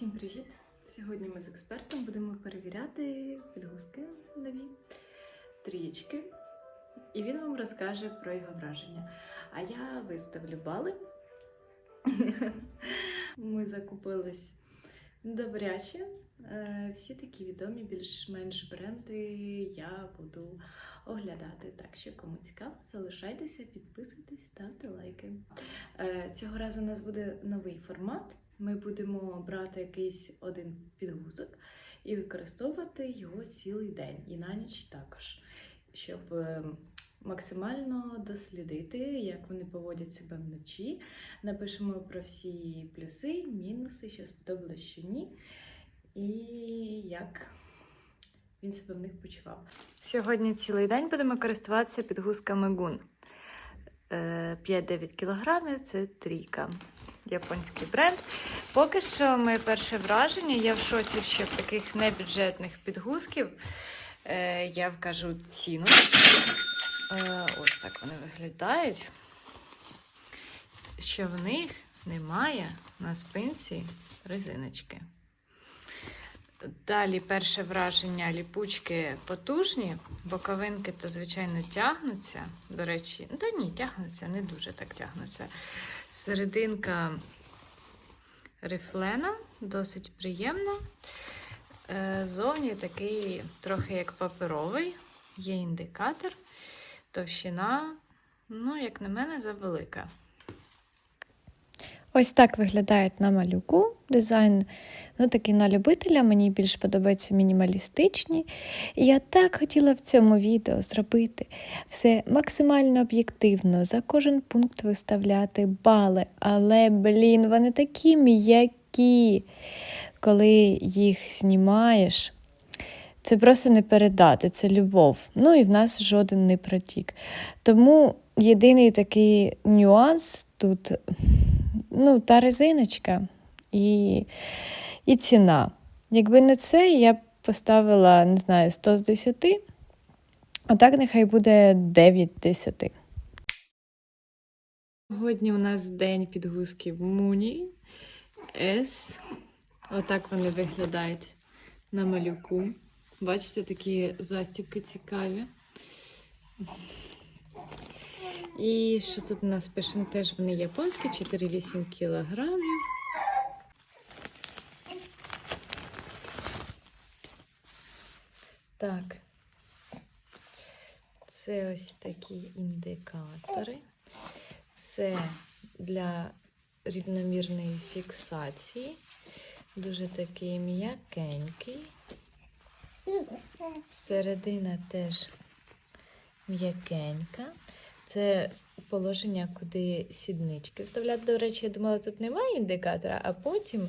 Всім привіт! Сьогодні ми з експертом будемо перевіряти підгузки нові, трієчки, і він вам розкаже про його враження. А я виставлю бали. Ми закупились добряче. Е, Всі такі відомі, більш-менш бренди я буду оглядати. Так що, кому цікаво, залишайтеся, підписуйтесь, ставте лайки. Е, Цього разу у нас буде новий формат. Ми будемо брати якийсь один підгузок і використовувати його цілий день і на ніч також, щоб е, максимально дослідити, як вони поводять себе вночі. Напишемо про всі плюси, мінуси, що сподобалось, що ні, і як він себе в них почував. Сьогодні цілий день будемо користуватися підгузками гун. 5-9 кілограмів це трійка. Японський бренд. Поки що моє перше враження, я в шоці, що таких небюджетних підгузків. Е, я вкажу ціну. Е, ось так вони виглядають. Що в них немає на спинці резиночки. Далі перше враження ліпучки потужні, боковинки то, звичайно, тягнуться. До речі, та ні, тягнуться, не дуже так тягнуться. Серединка рифлена, досить приємна. Е, Зовні такий трохи як паперовий, є індикатор, товщина, ну, як на мене, завелика. Ось так виглядають на малюку. Дизайн ну, такий на любителя, мені більш подобається мінімалістичні. І я так хотіла в цьому відео зробити все максимально об'єктивно, за кожен пункт виставляти бали. Але, блін, вони такі м'які, коли їх знімаєш. Це просто не передати, це любов. Ну і в нас жоден не протік. Тому єдиний такий нюанс тут ну, та резиночка і, і ціна. Якби не це, я б поставила, не знаю, 100 з 10, а так нехай буде 9 з 10. Сьогодні у нас день підгузків Муні С. Отак вони виглядають на малюку. Бачите, такі застібки цікаві. І що тут у нас пише? Ну, Теж вони японські, 4,8 кілограмів. Так. Це ось такі індикатори. Це для рівномірної фіксації. Дуже такий м'якенький. Середина теж м'якенька. Це положення, куди сіднички вставляти. До речі, я думала, тут немає індикатора, а потім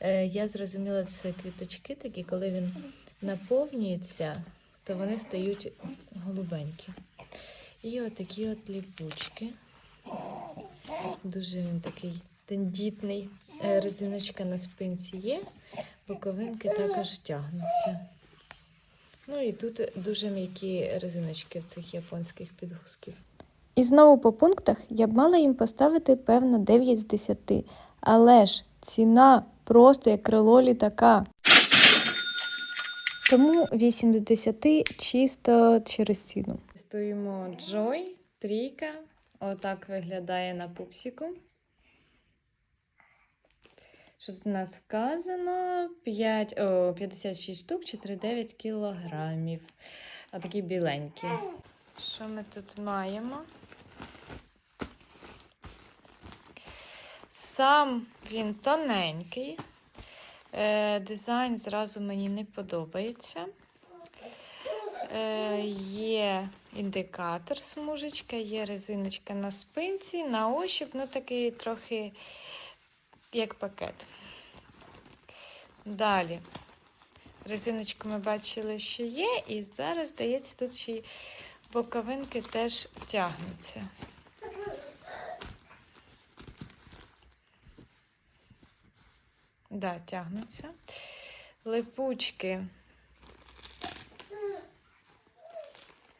е, я зрозуміла, це квіточки такі, коли він наповнюється, то вони стають голубенькі. І отакі от ліпучки. Дуже він такий тендітний. Е, Резиночка на спинці є, боковинки також тягнуться. Ну і тут дуже м'які резиночки в цих японських підгузків. І знову по пунктах я б мала їм поставити, певно, 9 з 10. Але ж ціна просто як крило літака. Тому 8 з 10 чисто через ціну. Тестуємо Joy, трійка. Отак виглядає на пупсіку. Що тут у нас вказано? 5, о, 56 штук, 4,9 кілограмів. А такі біленькі. Що ми тут маємо? Сам він тоненький. Е, дизайн зразу мені не подобається. Е, є індикатор, смужечка, є резиночка на спинці, на ощуп, ну такий трохи як пакет. Далі. Резиночку ми бачили, що є, і зараз, здається, тут ще й боковинки теж тягнуться. Да, тягнуться. Липучки.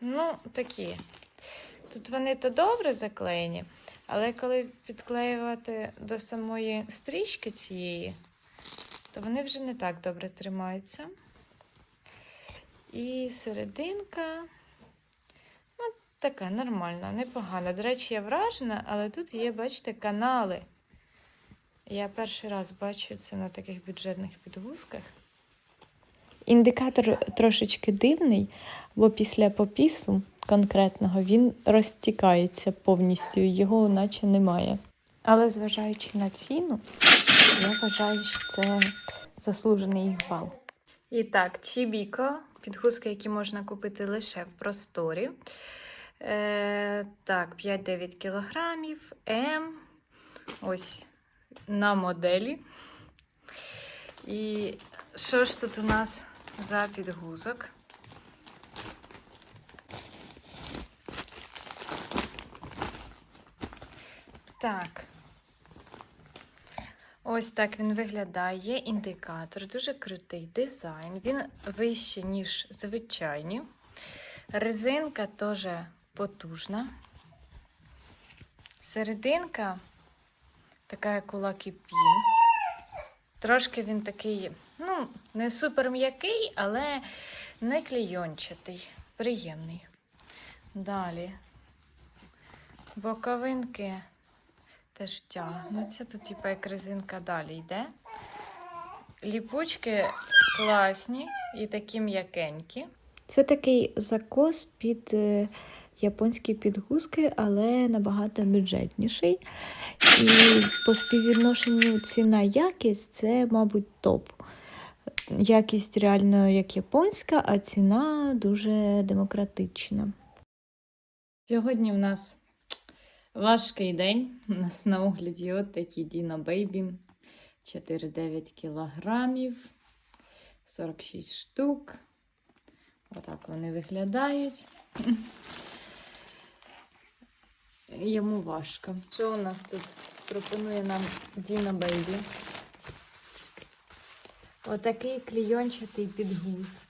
Ну, такі. Тут вони то добре заклеєні, але коли підклеювати до самої стрічки цієї, то вони вже не так добре тримаються. І серединка, ну, така нормальна, непогана. До речі, я вражена, але тут є, бачите, канали. Я перший раз бачу це на таких бюджетних підгузках. Індикатор трошечки дивний, бо після попісу конкретного він розтікається повністю, його наче немає. Але зважаючи на ціну, я вважаю, що це заслужений бал. І так, Чібіко, підгузки, які можна купити лише в просторі. Е, так, 5-9 кілограмів, М. Ось на моделі. І що ж тут у нас за підгузок? Так. Ось так він виглядає. Індикатор, дуже крутий дизайн. Він вищий, ніж звичайні. Резинка теж потужна. Серединка така, у Lucky Pin. Трошки він такий, ну, не супер м'який, але не клейончатий. Приємний. Далі. Боковинки теж тягнуться. Тут, типу, як резинка далі йде. Ліпучки класні і такі м'якенькі. Це такий закос під е, японські підгузки, але набагато бюджетніший. І по співвідношенню ціна-якість це, мабуть, топ. Якість реально як японська, а ціна дуже демократична. Сьогодні в нас важкий день. У нас на огляді от такі Dino Baby. 4,9 кілограмів, 46 штук. Отак вони виглядають. Йому важко. Що у нас тут пропонує нам Dino Baby? Отакий клійончатий підгуз.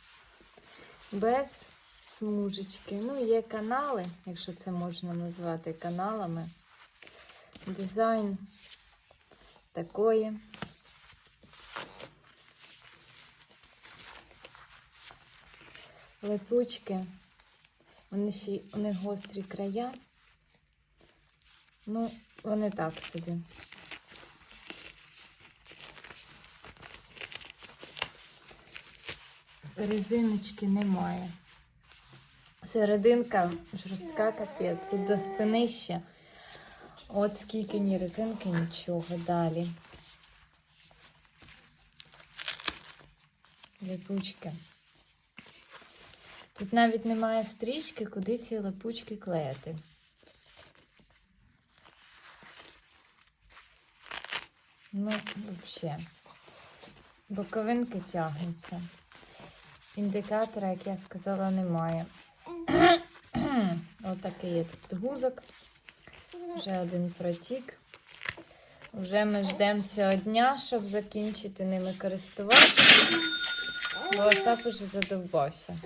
Без смужечки. Ну, є канали, якщо це можна назвати каналами. Дизайн такої. Липучки. Вони ще у гострі края. Ну, вони так собі. Резиночки немає. Серединка жорстка капець. Тут до спини ще. От скільки ні резинки, нічого далі. Липучки. Тут навіть немає стрічки, куди ці липучки клеїти. Ну, взагалі. Боковинки тягнуться. Індикатора, як я сказала, немає. Отакий є тут гузок. Вже один протік. Вже ми ждемо цього дня, щоб закінчити ними користуватися. Бо Остап уже задовбався.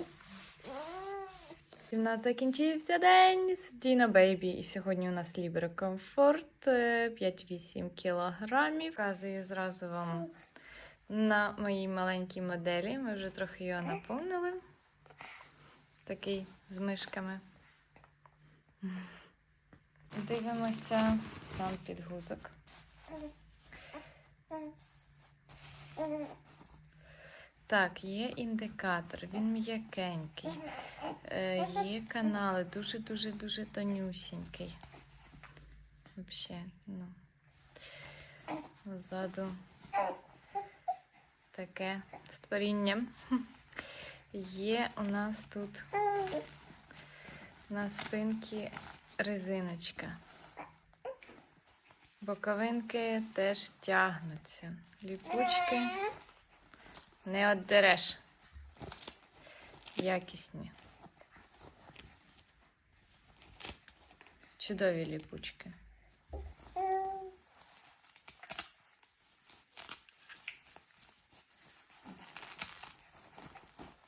У нас закінчився день з Діна Бейбі. І сьогодні у нас Comfort е, 5-8 кілограмів. Вказую зразу вам на моїй маленькій моделі. Ми вже трохи його наповнили. Такий з мишками. Дивимося сам підгузок. Так, є індикатор, він м'якенький. Е, є канали, дуже-дуже-дуже тонюсінький. Взагалі, ну. Ззаду таке створіння. Є у нас тут на спинці резиночка. Боковинки теж тягнуться. Ліпучки не оддереш. Якісні. Чудові ліпучки.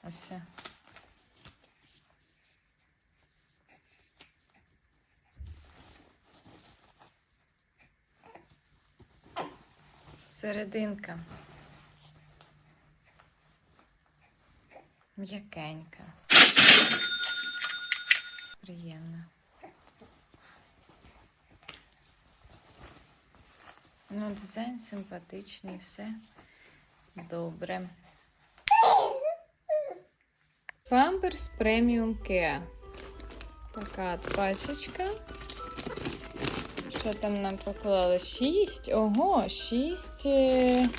Ось. Серединка. М'якенька. Приємно. Ну, дизайн симпатичний, все добре. Памперс преміум Care. Така пачечка. Що там нам поклали? 6. Ого, 6. е,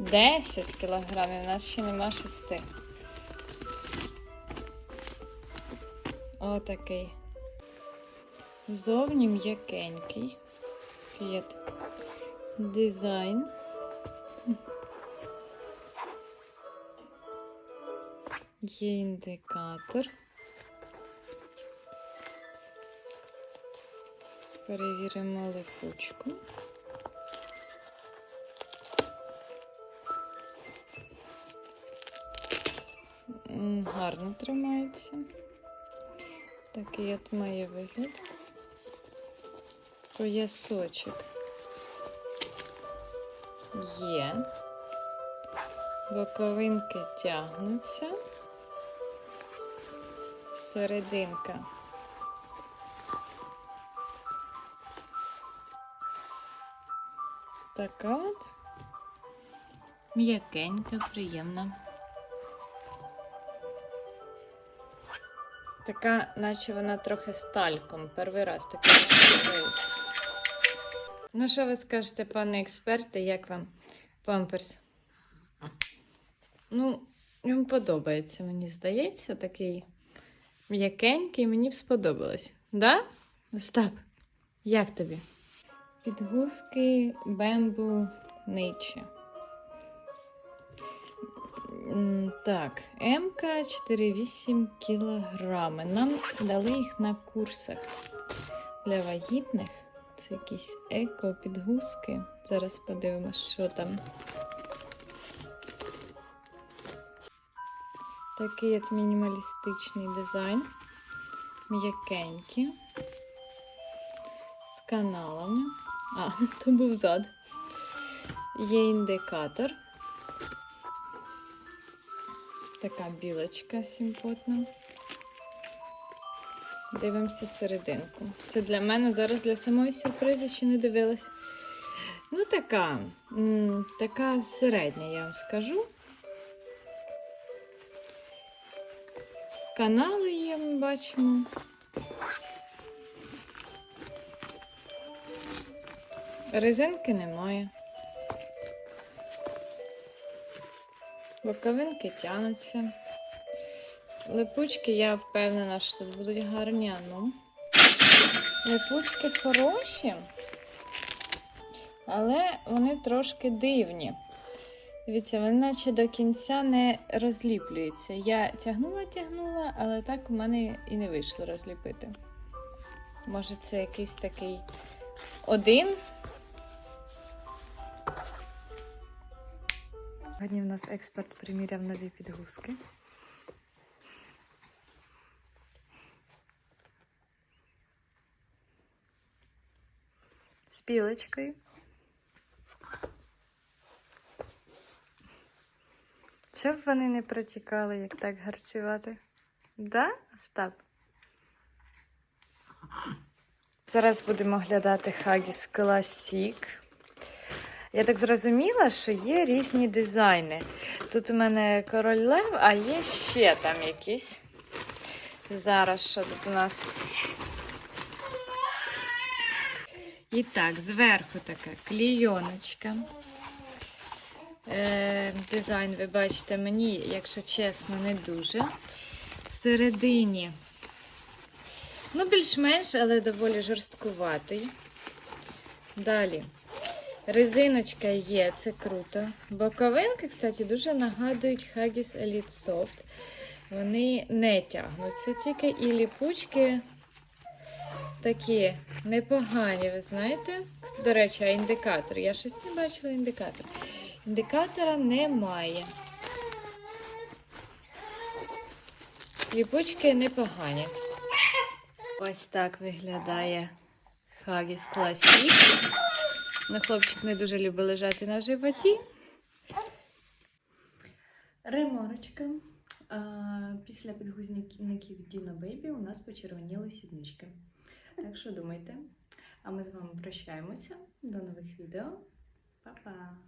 10 кілограмів. У нас ще нема 6. Отакий. Зовні м'якенький. От дизайн. Є індикатор. Перевіримо липучку. Гарно тримається. Такий от має вигляд. Поясочок є. Боковинки тягнуться. Серединка. Така от. М'якенька, приємна. Така, наче вона трохи з. Перший раз таке. Ну, що ви скажете, пане експерте, як вам памперс? Ну, він подобається, мені здається, такий м'якенький, мені б сподобалось. Да? Остап, як тобі? Підгузки Bamboo Nature. Так, МК 4,8 кілограми. Нам дали їх на курсах для вагітних. Це якісь еко-підгузки. Зараз подивимось, що там. Такий от мінімалістичний дизайн. М'якенькі. З каналами. А, то був зад. Є індикатор. Така білочка симпотна. Дивимося серединку. Це для мене зараз для самої сюрпризу ще не дивилась. Ну, така, така середня, я вам скажу. Канали є, ми бачимо. Резинки немає. Боковинки тянуться. Липучки, я впевнена, що тут будуть гарні. Ну. Липучки хороші, але вони трошки дивні. Дивіться, вони наче до кінця не розліплюються. Я тягнула, тягнула, але так у мене і не вийшло розліпити. Може, це якийсь такий один. Сьогодні в нас експерт приміряв нові підгузки. З білочкою. Щоб вони не протікали, як так гарцювати? Да, Остап? Зараз будемо оглядати Haggis Classic. Я так зрозуміла, що є різні дизайни. Тут у мене король лев, а є ще там якісь. Зараз що тут у нас? І так, зверху така клійоночка. Е, дизайн, ви бачите, мені, якщо чесно, не дуже. Всередині, ну, більш-менш, але доволі жорсткуватий. Далі. Резиночка є, це круто. Боковинки, кстати, дуже нагадують Haggis Elite Soft. Вони не тягнуться тільки і ліпучки такі непогані, ви знаєте. До речі, а індикатор. Я щось не бачила індикатор. Індикатора немає. Ліпучки непогані. Ось так виглядає Haggis Classic. Ну, хлопчик не дуже любить лежати на животі. Реморочка. Після підгузників Діна Бейбі у нас почервоніли сіднички. Так що думайте. А ми з вами прощаємося. До нових відео. Па-па!